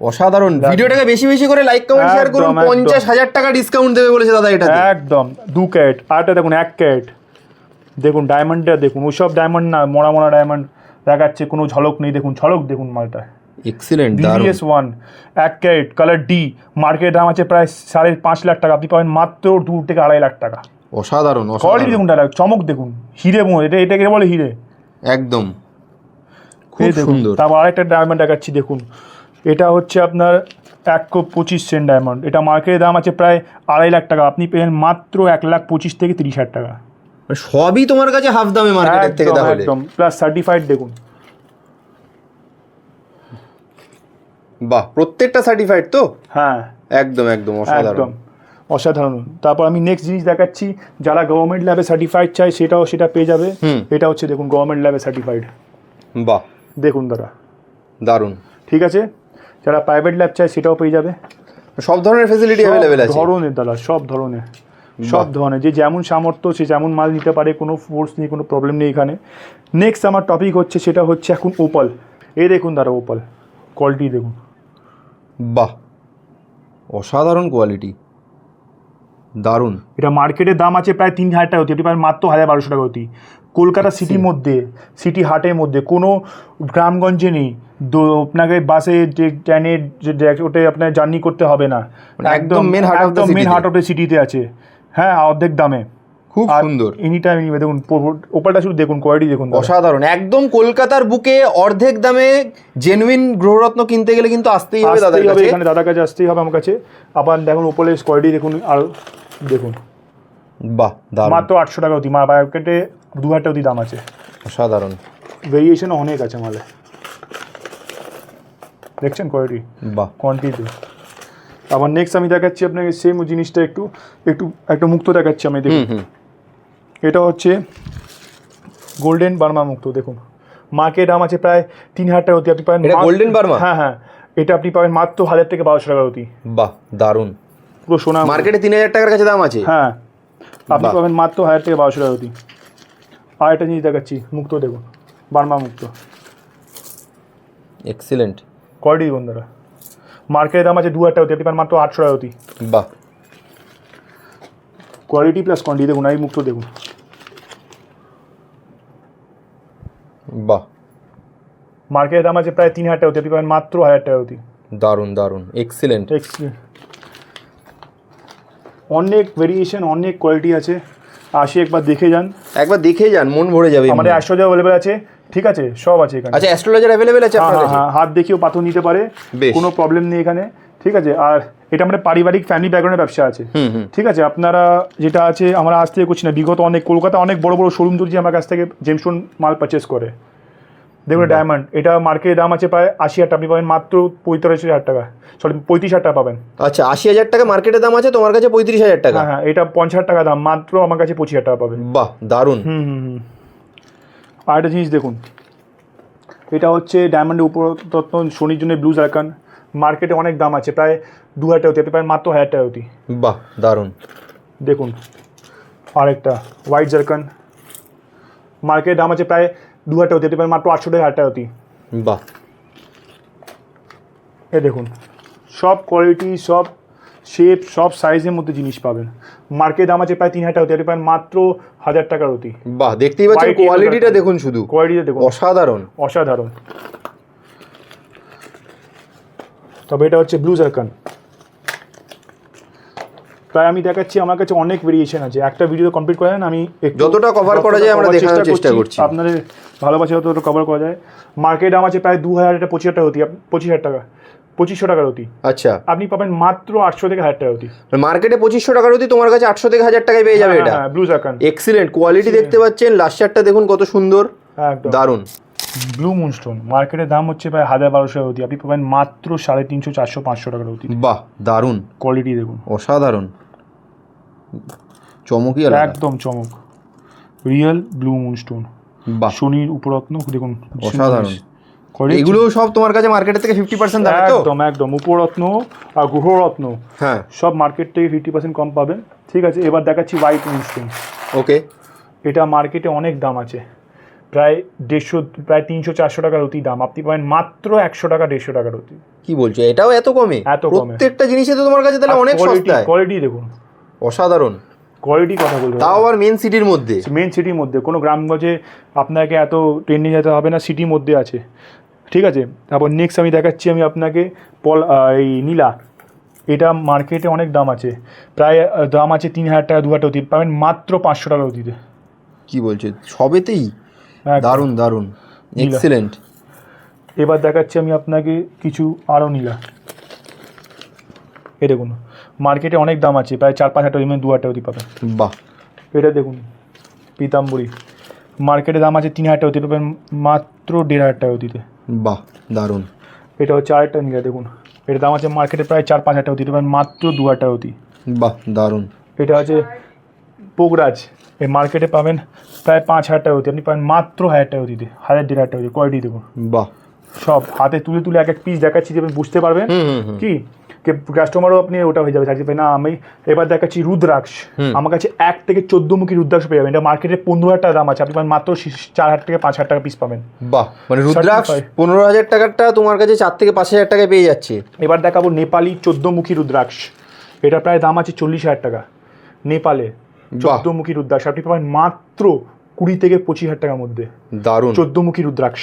Speaker 2: অসাধারণ। ভিডিওটাকে বেশি বেশি করে লাইক কমেন্ট শেয়ার করুন। পঞ্চাশ হাজার টাকা ডিসকাউন্ট দেবে বলেছে দাদা এটা
Speaker 1: একদম। দু ক্যারেট। আরটা দেখুন এক ক্যারেট। দেখুন ডায়মন্ডটা দেখুন ওসব ডায়মন্ড না মরা মরা ডায়মন্ড দেখাচ্ছে কোনো ঝলক নেই দেখুন ঝলক দেখুন মালটা।
Speaker 2: এক্সিলেন্ট
Speaker 1: দারুণ ওয়ান এক ক্যারেট কালার ডি মার্কেট দাম আছে প্রায় সাড়ে পাঁচ লাখ টাকা আপনি পাবেন মাত্র দু থেকে আড়াই লাখ টাকা।
Speaker 2: অসাধারণ
Speaker 1: কোয়ালিটি দেখুন দাদা চমক দেখুন হিরে বোন এটা এটাকে বলে হিরে।
Speaker 2: একদম। খুব সুন্দর।
Speaker 1: তারপর আরেকটা ডায়মন্ড দেখাচ্ছি দেখুন। এটা হচ্ছে আপনার এক কো পঁচিশ সেন্ট ডায়মন্ড এটা মার্কেটের দাম আছে প্রায় আড়াই লাখ টাকা আপনি পেয়েন মাত্র এক লাখ পঁচিশ থেকে তিরিশ হাজার টাকা।
Speaker 2: সবই তোমার কাছে হাফ দামে মার্কেটের থেকে তাহলে।
Speaker 1: একদম। প্লাস সার্টিফাইড দেখুন।
Speaker 2: বাহ প্রত্যেকটা সার্টিফাইড তো?
Speaker 1: হ্যাঁ।
Speaker 2: একদম একদম অসাধারণ।
Speaker 1: অসাধারণ। তারপর আমি নেক্সট জিনিস দেখাচ্ছি যারা গভর্নমেন্ট ল্যাবে সার্টিফাইড চাই সেটাও সেটা পেয়ে যাবে। এটা হচ্ছে দেখুন গভর্নমেন্ট ল্যাবে সার্টিফাইড
Speaker 2: বাহ।
Speaker 1: দেখুন দাদা।
Speaker 2: দারুণ।
Speaker 1: ঠিক আছে? যারা প্রাইভেট ল্যাব চায় সেটাও পেয়ে যাবে।
Speaker 2: সব ধরনের ফেসিলিটি অ্যাভেলেবেল আছে?
Speaker 1: ধরনের দাদা সব ধরনের। সব ধরনের। যে যেমন সামর্থ্য সে যেমন মাল নিতে পারে কোনো ফোর্স নেই কোনো প্রবলেম নেই এখানে। নেক্সট আমার টপিক হচ্ছে সেটা হচ্ছে এখন ওপাল এই দেখুন দাদা ওপাল কোয়ালিটি দেখুন।
Speaker 2: বাহ। অসাধারণ কোয়ালিটি দারুণ।
Speaker 1: এটা মার্কেটের দাম আছে প্রায় তিন হাজার টাকা এটি প্রায় মাত্র হাজার বারোশো টাকা অতি। কলকাতা সিটির মধ্যে সিটি হাটের মধ্যে কোনো গ্রামগঞ্জে নেই। আপনাকে বাসে যে ট্রেনে যে যে- ওটা আপনার জার্নি করতে হবে না।
Speaker 2: মানে একদম heart of the
Speaker 1: একদম মেন। হার্ট অফ দ্য সিটিতে আছে। হ্যাঁ অর্ধেক দামে।
Speaker 2: খুব সুন্দর।
Speaker 1: এনি টাইম দেখুন পো- ওপালটা শুধু দেখুন কোয়ালিটি দেখুন
Speaker 2: অসাধারণ। একদম কলকাতার বুকে অর্ধেক দামে জেনুইন গ্রহরত্ন কিনতে গেলে কিন্তু আসতেই হবে দাদার
Speaker 1: হবে
Speaker 2: কাছে।
Speaker 1: এখানে দাদার কাছে আসতেই হবে আমার কাছে। আবার দেখুন ওপরের কোয়ালিটি দেখুন আর দেখুন।
Speaker 2: বাহ দারুণ।
Speaker 1: মাত্র আটশো টাকা অতি মার্কেটে দু হাজার টাকা অতি দাম আছে।
Speaker 2: অসাধারণ।
Speaker 1: ভেরিয়েশন অনেক আছে মালে। দেখছেন কোয়ালিটি
Speaker 2: বাহ।
Speaker 1: কোয়ান্টিটি আবার নেক্সট আমি দেখাচ্ছি আপনাকে সেম জিনিসটা একটু একটু একটা মুক্ত দেখাচ্ছি আমি দেখুন। এটা হচ্ছে গোল্ডেন বার্মা মুক্ত দেখুন। মার্কেট দাম আছে প্রায় তিন হাজার টাকা অতি। আপনি পাবেন
Speaker 2: গোল্ডেন বার্মা
Speaker 1: হ্যাঁ হ্যাঁ। এটা আপনি পাবেন মাত্র হাজার থেকে বারোশো টাকা অতি।
Speaker 2: বাহ দারুণ।
Speaker 1: পুরো সোনা
Speaker 2: মার্কেটে তিন হাজার টাকার কাছে দাম আছে?
Speaker 1: হ্যাঁ। আপনি পাবেন মাত্র হাজার থেকে বারোশো টাকা অতি। আর একটা জিনিস দেখাচ্ছি মুক্ত দেখুন। বার্মা মুক্ত।
Speaker 2: এক্সিলেন্ট
Speaker 1: কোয়ালিটি বন্ধুরা। মার্কেটের দাম আছে দু হাজার টাকা হতে পারেন মাত্র আটশো টাকা হতি
Speaker 2: বাহ।
Speaker 1: কোয়ালিটি প্লাস কোয়ান্টিটি দেখুন এই মুক্ত দেখুন।
Speaker 2: বাহ।
Speaker 1: মার্কেটের দাম আছে প্রায় তিন হাজার টাকা হতে পারেন মাত্র হাজার টাকা হতি
Speaker 2: দারুণ দারুণ। এক্সিলেন্ট
Speaker 1: অনেক ভেরিয়েশন অনেক কোয়ালিটি আছে। আসি একবার দেখে যান।
Speaker 2: একবার দেখে যান মন ভরে যাবে
Speaker 1: আমাদের। অ্যাস্ট্রোলজি অ্যাভেলেবেল আছে। ঠিক আছে সব আছে এখানে।
Speaker 2: আচ্ছা অ্যাস্ট্রোলজার অ্যাভেলেবেল আছে
Speaker 1: হ্যাঁ
Speaker 2: আপনার
Speaker 1: হ্যাঁ
Speaker 2: কাছে?
Speaker 1: হ্যাঁ হাত দেখিও পাথর নিতে পারে কোনো প্রবলেম নেই এখানে ঠিক আছে? আর এটা আমাদের পারিবারিক ফ্যামিলি ব্যাকগ্রাউন্ডের ব্যবসা আছে। ঠিক আছে আপনারা যেটা আছে আমরা আজ থেকে করছি না। বিগত অনেক কলকাতা অনেক বড় বড় শোরুম তুলছি আমার কাছ থেকে জেমস্টোন মাল পারচেস করে। দেখুন ডায়মন্ড এটা মার্কেটের দাম আছে প্রায় আশি হাজার টাকা। আপনি পাবেন মাত্র পঁয়তাল্লিশ হাজার টাকা। সরি পঁয়ত্রিশ হাজার টাকা পাবেন।
Speaker 2: আচ্ছা আশি হাজার টাকা মার্কেটের দাম আছে তোমার কাছে পঁয়ত্রিশ হাজার টাকা?
Speaker 1: হ্যাঁ হ্যাঁ এটা পঞ্চাশ হাজার টাকা দাম মাত্র আমার কাছে পঁচিশ হাজার টাকা পাবেন।
Speaker 2: বাহ দারুণ।
Speaker 1: হুম হুম। হুম আর একটা জিনিস দেখুন। এটা হচ্ছে ডায়মন্ডের উপরতত্ন শনির জন্য ব্লু আরকান মার্কেটে অনেক দাম আছে প্রায় দু হাজার টাকা হতে পাবেন মাত্র হাজার টাকা হতি
Speaker 2: বাহ দারুণ।
Speaker 1: দেখুন আরেকটা হোয়াইট জারকান মার্কেট দাম আছে প্রায় দু হাজার টাকা হতে পারেন মাত্র আটশো টাকা হাজার টাকা হতি
Speaker 2: বাহ।
Speaker 1: এ দেখুন সব কোয়ালিটি সব শেপ সব সাইজের মধ্যে জিনিস পাবেন। মার্কেট দাম আছে প্রায় তিন হাজার টাকা পারেন মাত্র হাজার টাকার অতি
Speaker 2: বাহ দেখতেই পাচ্ছেন কোয়ালিটিটা দেখুন শুধু।
Speaker 1: কোয়ালিটিটা দেখুন।
Speaker 2: অসাধারণ।
Speaker 1: অসাধারণ। তবে এটা হচ্ছে ব্লু জারকান প্রায় আমি দেখাচ্ছি আমার কাছে অনেক ভেরিয়েশন আছে। একটা ভিডিও কমপ্লিট করেন আমি
Speaker 2: যতটা cover করা যায় আমরা দেখানোর চেষ্টা করছি।
Speaker 1: আপনাদের ভালোবাসা যতটা কভার করা যায়। মার্কেট দাম আছে প্রায় দু হাজার এটা পঁচিশ হাজার টাকা পঁচিশ হাজার টাকা। পঁচিশশো টাকার হতি
Speaker 2: আচ্ছা।
Speaker 1: আপনি পাবেন মাত্র আটশো থেকে হাজার টাকা হতি
Speaker 2: মার্কেটে পঁচিশশো টাকার অতি তোমার কাছে আটশো থেকে হাজার টাকায় পেয়ে যাবে এটা?
Speaker 1: ব্লু জারকান
Speaker 2: এক্সিলেন্ট কোয়ালিটি দেখতে পাচ্ছেন লাস্টারটা দেখুন কত সুন্দর।
Speaker 1: একদম।
Speaker 2: দারুণ।
Speaker 1: ব্লু মুনস্টোন মার্কেটের দাম হচ্ছে প্রায় হাজার বারোশো হতি আপনি পাবেন মাত্র সাড়ে তিনশো চারশো পাঁচশো টাকার হতি
Speaker 2: বাহ দারুণ।
Speaker 1: কোয়ালিটি দেখুন।
Speaker 2: অসাধারণ। চমকই
Speaker 1: একদম চমক। রিয়েল ব্লু মুনস্টোন
Speaker 2: বাহ।
Speaker 1: শনির উপরত্ন দেখুন
Speaker 2: অসাধারণ। এগুলো সব তোমার কাছে মার্কেটের থেকে ফিফটি পার্সেন্ট দামে তো?
Speaker 1: একদম একদম। উপরত্ন আর গ্রহরত্ন
Speaker 2: হ্যাঁ।
Speaker 1: সব মার্কেট থেকে ফিফটি পার্সেন্ট কম পাবেন। ঠিক আছে এবার দেখাচ্ছি হোয়াইট মুনস্টোন
Speaker 2: ওকে।
Speaker 1: এটা মার্কেটে অনেক দাম আছে। প্রায় দেড়শো প্রায় তিনশো চারশো টাকার অতি দাম। আপনি পাবেন মাত্র একশো টাকা দেড়শো টাকার অতি।
Speaker 2: কি বলছো? এটাও এত কমে?
Speaker 1: এত কমে।
Speaker 2: প্রত্যেকটা জিনিসে তো তোমার কাছে তাহলে অনেক সস্তায়।
Speaker 1: কোয়ালিটি দেখুন।
Speaker 2: অসাধারণ।
Speaker 1: কোয়ালিটি কথা বলতে
Speaker 2: তাও আবার মেন সিটির মধ্যে?
Speaker 1: মেন সিটির মধ্যে। কোনো গ্রামগঞ্জে আপনাকে এত ট্রেনে যেতে হবে না সিটির মধ্যে আছে। ঠিক আছে? তারপর নেক্সট আমি দেখাচ্ছি আমি আপনাকে পল এই নীলা। এটা মার্কেটে অনেক দাম আছে। প্রায় দাম আছে তিন হাজার টাকা দু হাজার টাকা অতীত। পাবেন মাত্র পাঁচশো টাকা অতীতে।
Speaker 2: কি বলছে? সবেতেই। দারুণ দারুণ। এক্সিলেন্ট
Speaker 1: এবার দেখাচ্ছি আমি আপনাকে কিছু আরও নীলা। এ দেখুন মার্কেটে অনেক দাম আছে। প্রায় চার পাঁচ হাজার টাকা দু হাজার টাকা অতীত পাবেন।
Speaker 2: বাহ।
Speaker 1: এটা দেখুন পিতাম্বরী। মার্কেটে দাম আছে তিন হাজার টাকা অতীত পাবেন মাত্র দেড় হাজার টাকা অতীতে।
Speaker 2: বাহ দারুণ।
Speaker 1: এটা হচ্ছে আরেকটা নিলে দেখুন। এটার দাম আছে মার্কেটে প্রায় চার পাঁচ হাজার টাকা অতি মাত্র দু হাজার টাকা অতি
Speaker 2: বাহ দারুণ।
Speaker 1: এটা হচ্ছে পোগরাজ। এই মার্কেটে পাবেন প্রায় পাঁচ হাজার টাকা অতি আপনি পাবেন মাত্র হাজার টাকা অতি হাজার দেড় হাজার টাকা অতি কোয়ালিটি দেখুন।
Speaker 2: বাহ।
Speaker 1: সব হাতে তুলে তুলে এক এক পিস দেখাচ্ছি যে আপনি বুঝতে পারবেন।
Speaker 2: হুম
Speaker 1: কি কাস্টমারও আপনি ওটা হয়ে যাবে পাই না আমি এবার দেখাচ্ছি রুদ্রাক্ষ। আমার কাছে এক থেকে চোদ্দ মুখী রুদ্রাক্ষ পেয়ে যাবেন। এটা মার্কেটে পনেরো হাজার টাকা দাম আছে। আপনি মাত্র চার হাজার থেকে পাঁচ হাজার টাকা পিস পাবেন।
Speaker 2: বাহ মানে রুদ্রাক্ষ পনেরো হাজার টাকারটা তোমার কাছে চার থেকে পাঁচ হাজার টাকায় পেয়ে যাচ্ছে।
Speaker 1: এবার দেখাবো নেপালি চোদ্দমুখী রুদ্রাক্ষ। এটা প্রায় দাম আছে চল্লিশ হাজার টাকা। নেপালে চোদ্দমুখী রুদ্রাক্ষ। আপনি পাবেন মাত্র কুড়ি থেকে পঁচিশ হাজার টাকার মধ্যে।
Speaker 2: দারুণ।
Speaker 1: চোদ্দমুখী রুদ্রাক্ষ।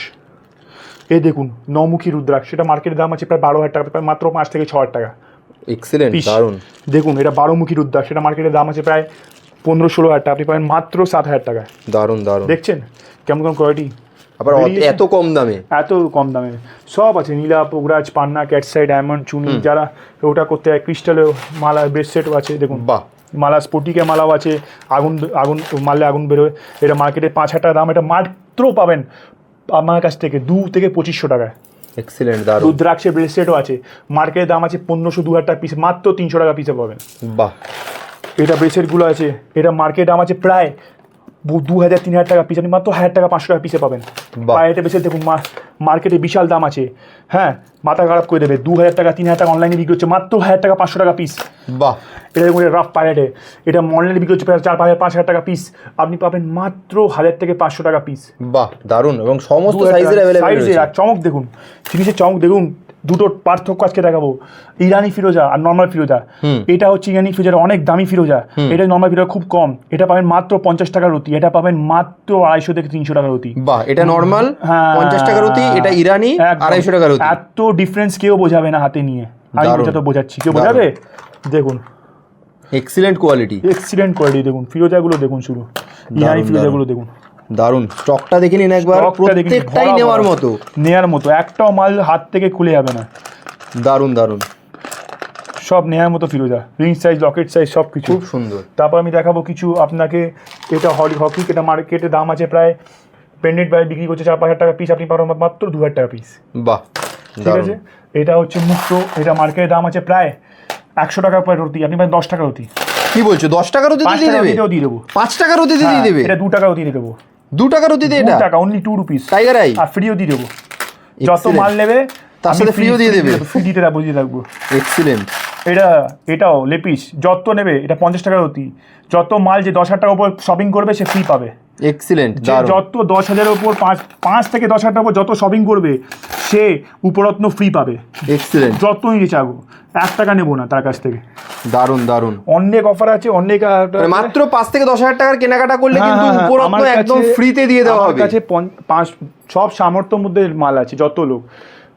Speaker 1: এই দেখুন নমুখী রুদ্রাক্ষ সেটা মার্কেটের দাম আছে প্রায় বারো হাজার টাকা পাবেন মাত্র পাঁচ থেকে ছ হাজার টাকা।
Speaker 2: এক্সিলেন্ট দারুণ।
Speaker 1: দেখুন এটা বারোমুখী রুদ্রাক্ষ সেটা মার্কেটের দাম আছে প্রায় পনেরো ষোলো হাজার টাকা আপনি পাবেন মাত্র সাত হাজার টাকা
Speaker 2: দারুণ দারুণ।
Speaker 1: দেখছেন? কেমন কেমন কোয়ালিটি
Speaker 2: আবার এত কম দামে।
Speaker 1: এত কম দামে। সব আছে নীলা পোগরাজ পান্না ক্যাটসাই ডায়মন্ড চুনি যারা ওটা করতে হয় ক্রিস্টালেও মালা ব্রেসলেটও আছে দেখুন।
Speaker 2: বাহ।
Speaker 1: মালা স্পটিকে মালাও আছে আগুন আগুন মারলে আগুন বেরোয়। এটা মার্কেটে পাঁচ হাজার টাকা দাম এটা মাত্র পাবেন আমার কাছ থেকে দু থেকে পঁচিশশো টাকায়।
Speaker 2: এক্সিলেন্ট দারুণ।
Speaker 1: রুদ্রাক্ষের ব্রেসলেটও আছে। মার্কেটের দাম আছে পনেরোশো দু হাজার টাকা পিস মাত্র তিনশো টাকা পিসে পাবেন।
Speaker 2: বাহ।
Speaker 1: এটা ব্রেসলেটগুলো আছে এটা মার্কেট দাম আছে প্রায় দু হাজার তিন হাজার টাকা পিস আপনি মাত্র হাজার টাকা পাঁচশো টাকা পিসে পাবেন। বাইরেতে বেশি দেখুন মার্কেটে বিশাল দাম আছে। হ্যাঁ মাথা খারাপ করে দেবে। দু হাজার টাকা তিন হাজার টাকা অনলাইনে বিক্রি হচ্ছে। মাত্র হাজার টাকা পাঁচশো টাকা পিস
Speaker 2: বাহ।
Speaker 1: এটা দেখুন রাফ পাইরেটে এটা অনলাইনে বিক্রি হচ্ছে চার পাঁচ হাজার পাঁচ হাজার টাকা পিস আপনি পাবেন মাত্র হাজার থেকে পাঁচশো টাকা পিস
Speaker 2: বাহ দারুণ। এবং সমস্ত সাইজের
Speaker 1: সাইজের চমক দেখুন। জিনিসের চমক দেখুন। দুটো পার্থক্য আজকে দেখাবো। ইরানি ফিরোজা আর নর্মাল ফিরোজা। এটা হচ্ছে ইরানি ফিরোজার অনেক দামি ফিরোজা। এটা নর্মাল ফিরোজা খুব কম। এটা পাবেন মাত্র পঞ্চাশ টাকার রুটি। এটা পাবেন মাত্র আড়াইশো থেকে তিনশো টাকার রুটি।
Speaker 2: বাহ এটা নর্মাল
Speaker 1: হ্যাঁ।
Speaker 2: পঞ্চাশ টাকার অতি এটা ইরানি। আড়াইশো টাকার অতি
Speaker 1: এত ডিফারেন্স কেউ বোঝাবে না হাতে নিয়ে। আমি। বোঝাতে বোঝাচ্ছি কেউ বোঝাবে? দেখুন।
Speaker 2: এক্সিলেন্ট কোয়ালিটি
Speaker 1: এক্সিলেন্ট কোয়ালিটি দেখুন। ফিরোজাগুলো দেখুন শুরু ইরানি ফিরোজাগুলো দেখুন।
Speaker 2: দারুণ। স্টকটা দেখে নিন একবার। প্রত্যেকটাই নেওয়ার মতো।
Speaker 1: নেয়ার মতো। একটাও মাল হাত থেকে খুলে যাবে না।
Speaker 2: দারুণ দারুণ।
Speaker 1: সব নেয়ার মতো ফিরোজা। রিং সাইজ লকেট সাইজ সব কিছু।
Speaker 2: খুব সুন্দর।
Speaker 1: তারপর আমি দেখাবো কিছু আপনাকে। এটা হলি হকি এটা মার্কেটে দাম আছে প্রায় পেন্ডেন্ট বাইরে বিক্রি করছে চার পাঁচ হাজার টাকা পিস আপনি পাবেন মাত্র দু হাজার টাকা পিস
Speaker 2: বাহ
Speaker 1: ঠিক আছে? এটা হচ্ছে মুক্ত। এটা মার্কেটের দাম আছে প্রায় একশো টাকা পর রুটি। আপনি পাবেন দশ টাকা রুটি।
Speaker 2: কি বলছো? দশ টাকার অতিতে দিয়ে দেবে?
Speaker 1: দিয়ে দেবো।
Speaker 2: পাঁচ টাকার অতিতে দিয়ে
Speaker 1: হ্যাঁ,
Speaker 2: দেবে?
Speaker 1: এটা দু টাকা দিয়ে দেবো।
Speaker 2: দু টাকার অতিতে এটা?
Speaker 1: টাকা only two rupees
Speaker 2: tiger eye
Speaker 1: আর ফ্রিও দিয়ে দেবো। যত মাল নেবে
Speaker 2: তার সাথে
Speaker 1: free
Speaker 2: দিয়ে দেবে।
Speaker 1: ফ্রি দিতে বুঝিয়ে রাখব
Speaker 2: এক্সিলেন্ট
Speaker 1: এটা এটাও লেপিস যত নেবে এটা পঞ্চাশ টাকার অতি। যত মাল যে দশ হাজার টাকার উপর শপিং করবে সে ফ্রি পাবে।
Speaker 2: এক্সিলেন্ট
Speaker 1: যত দশ হাজারের উপর পাঁচ পাঁচ থেকে দশ হাজার টাকার উপর যত শপিং করবে সে উপরত্ন ফ্রি পাবে।
Speaker 2: এক্সিলেন্ট
Speaker 1: যত নিতে চাবো এক টাকা নেব না তার কাছ থেকে।
Speaker 2: দারুণ দারুণ।
Speaker 1: অনেক অফার আছে অনেক
Speaker 2: মানে মাত্র পাঁচ থেকে দশ হাজার টাকার কেনাকাটা করলে
Speaker 1: হ্যাঁ,
Speaker 2: কিন্তু
Speaker 1: হ্যাঁ, হ্যাঁ।
Speaker 2: উপরত্ন একদম ফ্রিতে দিয়ে দেওয়া হবে।
Speaker 1: কাছে পাঁচ সব সামর্থ্যের মধ্যে মাল আছে যত লোক।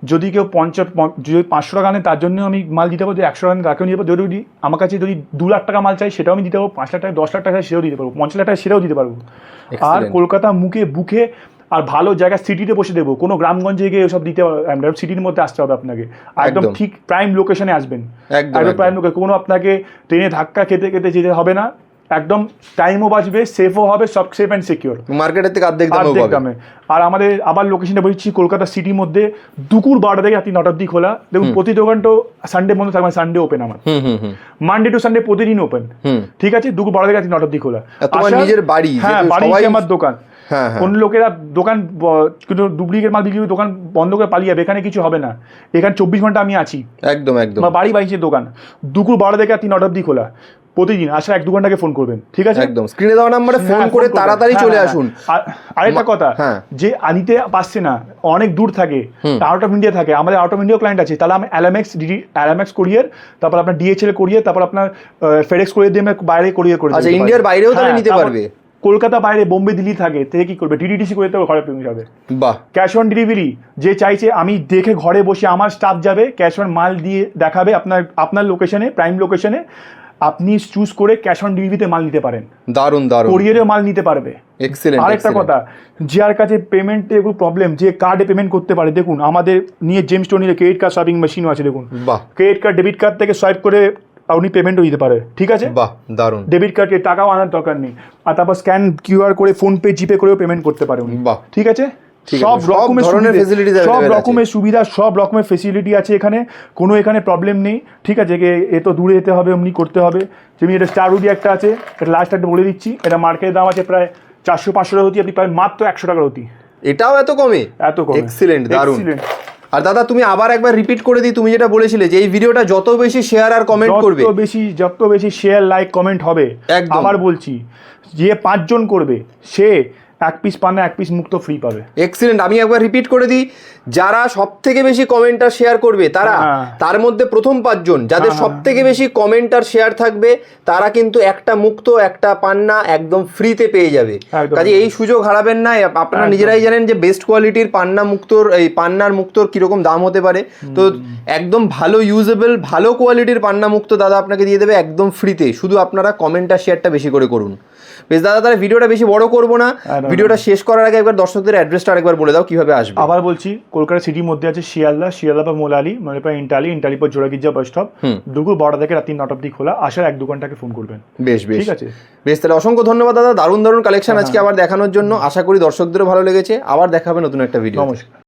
Speaker 1: যদি কেউ পঞ্চাশ পঞ্চ- যদি পাঁচশো টাকা নেয় তার জন্য আমি মাল দিতে পারব যদি একশো টাকা তাকেও নিতে পারব যদি আমার কাছে যদি দু লাখ টাকা মাল চাই সেটাও আমি দিতে পারব। পাঁচ লাখ টাকা দশ লাখ টাকা সেটাও দিতে পারব। পঞ্চাশ লাখ টাকা সেটাও দিতে পারব। আর কলকাতা মুখে বুকে আর ভালো জায়গা সিটিতে বসে দেবো। কোনো গ্রামগঞ্জে গিয়ে সব দিতে সিটির মধ্যে আসতে হবে আপনাকে। একদম। ঠিক প্রাইম লোকেশনে আসবেন।
Speaker 2: একদম।
Speaker 1: প্রাইম লোকে কোনো আপনাকে ট্রেনে ধাক্কা খেতে খেতে যেতে হবে না। একদম টাইমও বাঁচবে সেফও হবে সব সেফ অ্যান্ড সিকিউর
Speaker 2: মার্কেটের থেকে অর্ধেক
Speaker 1: অর্ধেক দামে। আর আমাদের আবার লোকেশনটা বলছি কলকাতা সিটির মধ্যে দুপুর বারোটা থেকে রাত্রি নটার দিক খোলা। দেখুন প্রতি দোকানটা সানডে বন্ধ থাকবে সানডে ওপেন আমার। মানডে টু সানডে প্রতিদিন ওপেন ঠিক আছে? দুপুর বারোটা থেকে রাত্রি নটার দিক খোলা।
Speaker 2: নিজের বাড়ি,
Speaker 1: হ্যাঁ বাড়ি আমার দোকান।
Speaker 2: হ্যাঁ হ্যাঁ।
Speaker 1: কোন লোকেরা দোকান কিন্তু ডুপ্লিকেট মাল বিক্রি দোকান বন্ধ করে পালিয়ে যাবে। এখানে কিছু হবে না। এখানে চব্বিশ ঘণ্টা আমি আছি।
Speaker 2: একদম একদম।
Speaker 1: বাড়ি বাইশের দোকান। দুপুর বারো থেকে রাত্রি নটার দিক খোলা। প্রতিদিন আসার এক দু ঘন্টাকে ফোন করবেন ঠিক আছে?
Speaker 2: একদম। স্ক্রিনে দেওয়া নাম্বারে ফোন
Speaker 1: হ্যাঁ,
Speaker 2: করে তাড়াতাড়ি
Speaker 1: হ্যাঁ,
Speaker 2: চলে
Speaker 1: হ্যাঁ,
Speaker 2: আসুন।
Speaker 1: আর আরেকটা কথা। যে আনিতে পারছে না অনেক দূর থাকে আউট অফ ইন্ডিয়া থাকে। আমাদের আউট অফ ইন্ডিয়া ক্লায়েন্ট আছে। তাহলে আমি অ্যালামেক্স ডিডি অ্যালামেক্স কোরিয়ার তারপর আপনার ডিএচএল কোরিয়ার তারপর আপনার ফেডেক্স কোরিয়ার দিয়ে আমি বাইরে কোরিয়ার করে
Speaker 2: আচ্ছা, ইন্ডিয়ার বাইরেও তাহলে নিতে পারবে?
Speaker 1: কলকাতা বাইরে বোম্বে দিল্লি থাকে থেকে কি করবে? ডিডিডিসি করে তো ঘরে পেয়ে যাবে
Speaker 2: বাহ।
Speaker 1: ক্যাশ অন ডেলিভারি যে চাইছে আমি দেখে ঘরে বসে আমার স্টাফ যাবে ক্যাশ অন মাল দিয়ে দেখাবে আপনার আপনার লোকেশনে প্রাইম লোকেশনে আপনি চুজ করে ক্যাশ অন ডেলিভারিতে মাল নিতে পারেন।
Speaker 2: দারুণ দারুণ।
Speaker 1: কোরিয়ারে মাল নিতে পারবে।
Speaker 2: এক্সিলেন্ট
Speaker 1: আরেকটা কথা যার কাছে পেমেন্টে একটু প্রবলেম যে কার্ডে পেমেন্ট করতে পারে। দেখুন আমাদের নিয়ে জেমস টোনির ক্রেডিট কার্ড শপিং মেশিনও আছে দেখুন।
Speaker 2: বাহ।
Speaker 1: ক্রেডিট কার্ড ডেবিট কার্ড থেকে সোয়াইপ করে আপনি পেমেন্টও দিতে পারে। ঠিক আছে?
Speaker 2: বাহ দারুণ।
Speaker 1: ডেবিট কার্ডে টাকাও আনার দরকার নেই। আর তারপর স্ক্যান কিউআর করে ফোন পে জিপে করেও পেমেন্ট করতে পারে উনি।
Speaker 2: বাহ।
Speaker 1: ঠিক আছে? সব রকমের
Speaker 2: ধরনের facilities
Speaker 1: সব রকমের সুবিধা সব রকমের ফেসিলিটি আছে এখানে কোনো এখানে প্রবলেম নেই ঠিক আছে যে এ তো দূরে যেতে হবে এমনি করতে হবে। যেমনি এটা স্টার রুটি একটা আছে এটা লাস্ট একটা বলে দিচ্ছি এটা মার্কেটের দাম আছে প্রায় চারশো পাঁচশো টাকা হতি আপনি পাবেন মাত্র একশো টাকার হতি
Speaker 2: এটাও এত কমে?
Speaker 1: এত কমে।
Speaker 2: এক্সিলেন্ট দারুণ। আর দাদা তুমি আবার একবার রিপিট করে দিই তুমি যেটা বলেছিলে যে এই ভিডিওটা যত বেশি শেয়ার আর কমেন্ট করবে।
Speaker 1: যত বেশি যত বেশি শেয়ার লাইক কমেন্ট হবে। আবার বলছি যে পাঁচজন করবে সে এক পিস পান্না এক পিস মুক্ত ফ্রি পাবে।
Speaker 2: এক্সিলেন্ট আমি একবার রিপিট করে দিই যারা সব থেকে বেশি কমেন্ট আর শেয়ার করবে তারা
Speaker 1: হ্যাঁ।
Speaker 2: তার মধ্যে প্রথম পাঁচজন যাদের
Speaker 1: হ্যাঁ,
Speaker 2: সব থেকে বেশি কমেন্ট আর শেয়ার থাকবে তারা কিন্তু একটা মুক্ত একটা পান্না একদম ফ্রিতে পেয়ে যাবে। কাজে এই সুযোগ হারাবেন না আপনারা নিজেরাই জানেন যে বেস্ট কোয়ালিটির পান্না মুক্তর এই পান্নার মুক্তর কীরকম দাম হতে পারে। তো একদম ভালো ইউজেবল ভালো কোয়ালিটির পান্না মুক্ত দাদা আপনাকে দিয়ে দেবে একদম ফ্রিতে শুধু আপনারা কমেন্ট আর শেয়ারটা বেশি করে করুন। বেশ দাদা তাহলে ভিডিওটা বেশি বড় করব না। ভিডিওটা শেষ করার আগে একবার দর্শকদের অ্যাড্রেসটা আরেকবার বলে দাও কীভাবে আসবে?
Speaker 1: আবার বলছি কলকাতা সিটির মধ্যে আছে শিয়ালদা শিয়ালদা বা মোলালি মানে প্রায় ইন্টালি ইন্টালি পর জোড়াগির্জা বাস স্টপ দুপুর বারোটা থেকে রাত্রি নটা অব্দি খোলা। আসার এক দু ঘন্টাকে ফোন করবেন।
Speaker 2: বেশ বেশ।
Speaker 1: ঠিক আছে?
Speaker 2: বেশ তাহলে অসংখ্য ধন্যবাদ দাদা। দারুণ দারুণ কালেকশন আজকে আবার দেখানোর জন্য। আশা করি দর্শকদেরও ভালো লেগেছে। আবার দেখাবে নতুন একটা ভিডিও
Speaker 1: নমস্কার।